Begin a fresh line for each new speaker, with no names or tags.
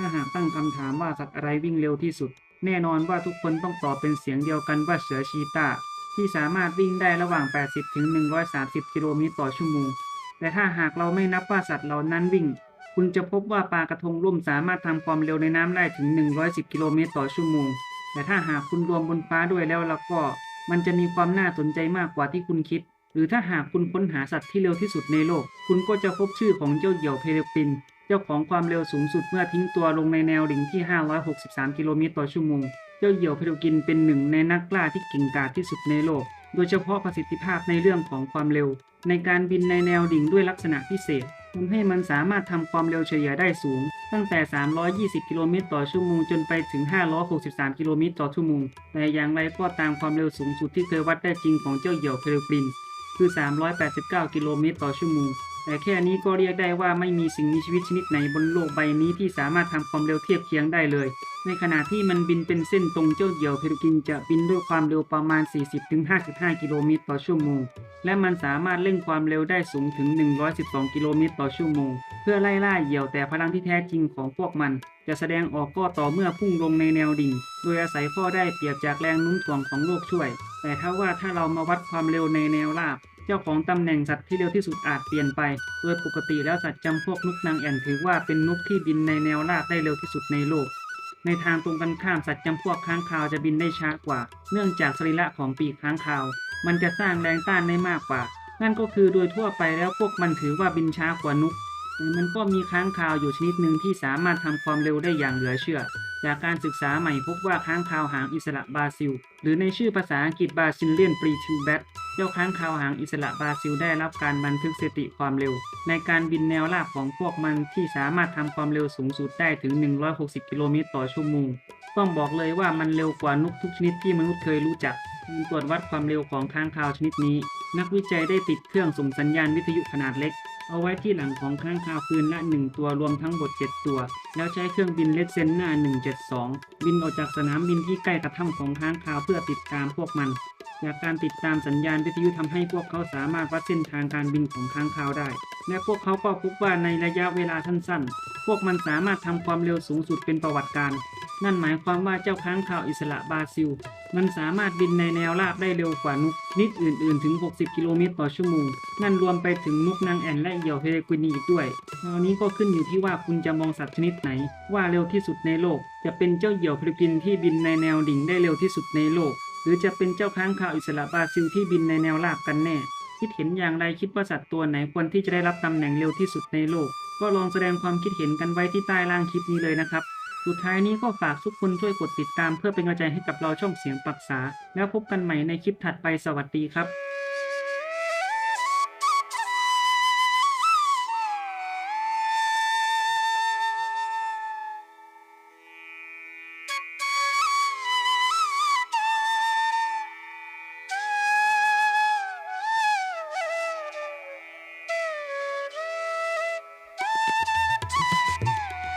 ถ้าหากตั้งคำถามว่าสัตว์อะไรวิ่งเร็วที่สุด แน่นอนว่าทุกคนต้องตอบเป็นเสียงเดียวกันว่าเสือชีตาที่สามารถวิ่งได้ระหว่าง 80 ถึง 130 กิโลเมตรต่อชั่วโมง แต่ถ้าหากเราไม่นับว่าสัตว์เหล่านั้นวิ่ง คุณจะพบว่าปลากระทงร่มสามารถทำความเร็วในน้ำได้ถึง 110 กิโลเมตรต่อชั่วโมง แต่ถ้าหากคุณรวมบนฟ้าด้วยแล้วแล้วก็ มันจะมีความน่าสนใจมากกว่าที่คุณคิด หรือถ้าหากคุณค้นหาสัตว์ที่เร็วที่สุดในโลก คุณก็จะพบชื่อของเจ้าเหยี่ยวเพลิปิน เจ้าของความเร็วสูงสุดเมื่อทิ้งตัวลงในแนวดิ่งที่ 563 กิโลเมตรต่อชั่วโมง เจ้าเหยี่ยวเพลิกินเป็นหนึ่งในนักกล้าที่เก่งกาจที่สุดในโลก โดยเฉพาะประสิทธิภาพในเรื่องของความเร็ว ในการบินในแนวดิ่งด้วยลักษณะพิเศษทำให้มันสามารถทำความเร็วเฉลี่ยได้สูง ตั้งแต่ 320 กิโลเมตรต่อชั่วโมง จนไปถึง 563 กิโลเมตรต่อชั่วโมง แต่อย่างไรก็ตามความเร็วสูงสุดที่เคยวัดได้จริงของเจ้าเหยี่ยวเพลิปินคือ 389 กิโลเมตรต่อชั่วโมง แต่แค่นี้ก็เรียกได้ว่าไม่มีสิ่งมีชีวิตชนิดไหนบนโลกใบนี้ที่สามารถทำความเร็วเทียบเคียงได้เลย ในขณะที่มันบินเป็นเส้นตรงเจ้าเหยี่ยวเพลกินจะบินด้วยความเร็วประมาณ 40-55 กิโลเมตรต่อชั่วโมง และมันสามารถเร่งความเร็วได้สูงถึง 112 กิโลเมตรต่อชั่วโมง เพื่อไล่ล่าเหยี่ยวแต่พลังที่แท้จริงของพวกมัน จะแสดงออกก็ต่อเมื่อพุ่งลงในแนวดิ่ง โดยอาศัยข้อได้เปรียบจากแรงโน้มถ่วงของโลกช่วย แต่ถ้าว่าถ้าเรามาวัดความเร็วในแนวราบ จ้าของตำแหน่งสัตว์ที่เร็วที่สุดอาจเปลี่ยนไป โดยปกติแล้วสัตว์จำพวกนกนางแอ่นถือว่าเป็นนกที่บินในแนวราบได้เร็วที่สุดในโลก ในทางตรงกันข้ามสัตว์จำพวกค้างคาวจะบินได้ช้ากว่า เนื่องจากสรีระของปีกค้างคาว มันจะสร้างแรงต้านได้มากกว่า นั่นก็คือโดยทั่วไปแล้วพวกมันถือว่าบินช้ากว่านกแต่มันก็มีค้างคาวอยู่ชนิดหนึ่งที่สามารถทำความเร็วได้อย่างเหลือเชื่อ จากการศึกษาใหม่พบว่าค้างคาวหางอิสระบราซิล หรือในชื่อภาษาอังกฤษบราซิลเลียนปรีทูแบท จ้าค้างคาวหางอิสระบราซิลได้รับการบันทึกสถิติความเร็ว ในการบินแนวราบของพวกมันที่สามารถทำความเร็วสูงสุดได้ถึง 160 กิโลเมตรต่อชั่วโมง ต้องบอกเลยว่ามันเร็วกว่านกทุกชนิดที่มนุษย์เคยรู้จักการตรวจวัดความเร็วของค้างคาวชนิดนี้ นักวิจัยได้ติดเครื่องส่งสัญญาณวิทยุขนาดเล็ก เอาไว้ที่หลังของค้างคาวคืนละ 1 ตัวรวมทั้งหมด7ตัว แล้วใช้เครื่องบินเลดเซนหน้า172 บินออกจากสนามบินที่ใกล้กระท่ำของค้างคาวเพื่อติดตามพวกมัน จากการติดตามสัญญาณวิทยุทำให้พวกเขาสามารถวัดเส้นทางการบินของค้างคาวได้ และพวกเขาก็พบว่าในระยะเวลาสั้นๆ พวกมันสามารถทำความเร็วสูงสุดเป็นประวัติการ นั่นหมายความว่าเจ้าค้างคาวอิสระบราซิล มันสามารถบินในแนวราบได้เร็วกว่านกนิดอื่นๆ ถึง 60 กิโลเมตรต่อชั่วโมง นั่นรวมไปถึงนกนางแอ่นและเหยี่ยวเพลกุนีอีกด้วยคราวนี้ก็ขึ้นอยู่ที่ว่าคุณจะมองสัตว์ชนิดไหน ว่าเร็วที่สุดในโลก จะเป็นเจ้าเหยี่ยวเพลกินที่บินในแนวดิ่งได้เร็วที่สุดในโลก หรือจะเป็นเจ้าค้างคาวอิสระบราซิลที่บินในแนวราบกันแน่ คิดเห็นอย่างไรคิดว่าสัตว์ตัวไหนควรที่จะได้รับตำแหน่งเร็วที่สุดในโลก ก็ลองแสดงความคิดเห็นกันไว้ที่ใต้ล่างคลิปนี้เลยนะครับ สุดท้ายนี้ก็ฝากทุกคนช่วยกดติดตามเพื่อเป็นกำลังใจให้กับเราช่องเสียงปรักษา แล้วพบกันใหม่ในคลิปถัดไปสวัสดีครับ